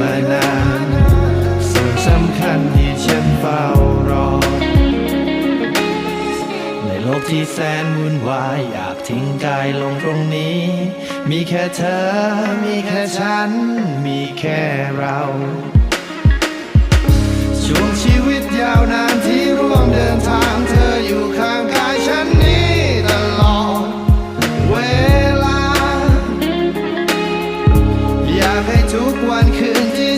มานานสิ่งสำคัญที่ฉันเฝ้ารอ ในโลกที่แสนวุ่นวายอยากทิ้งกายลงตรงนี้ มีแค่เธอ มีแค่ฉัน มีแค่เรา ช่วงชีวิต ทุกวันคืนที่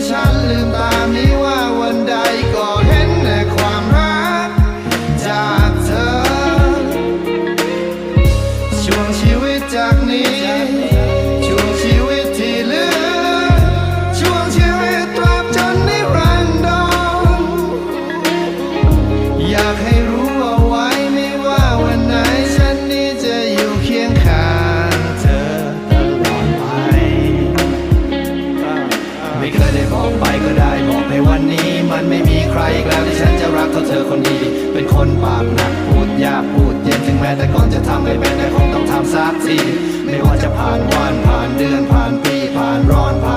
ม้แต่ก่อนจะทำไม่เป็นแต่คงต้องทำสักทีไม่ว่าจะผ่านวันผ่านเดือนผ่านปีผ่านร้อนผ่าน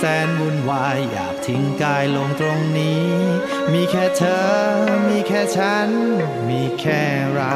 แสนวุ่นวายอยากทิ้งกายลงตรงนี้ มีแค่เธอ มีแค่ฉัน มีแค่เรา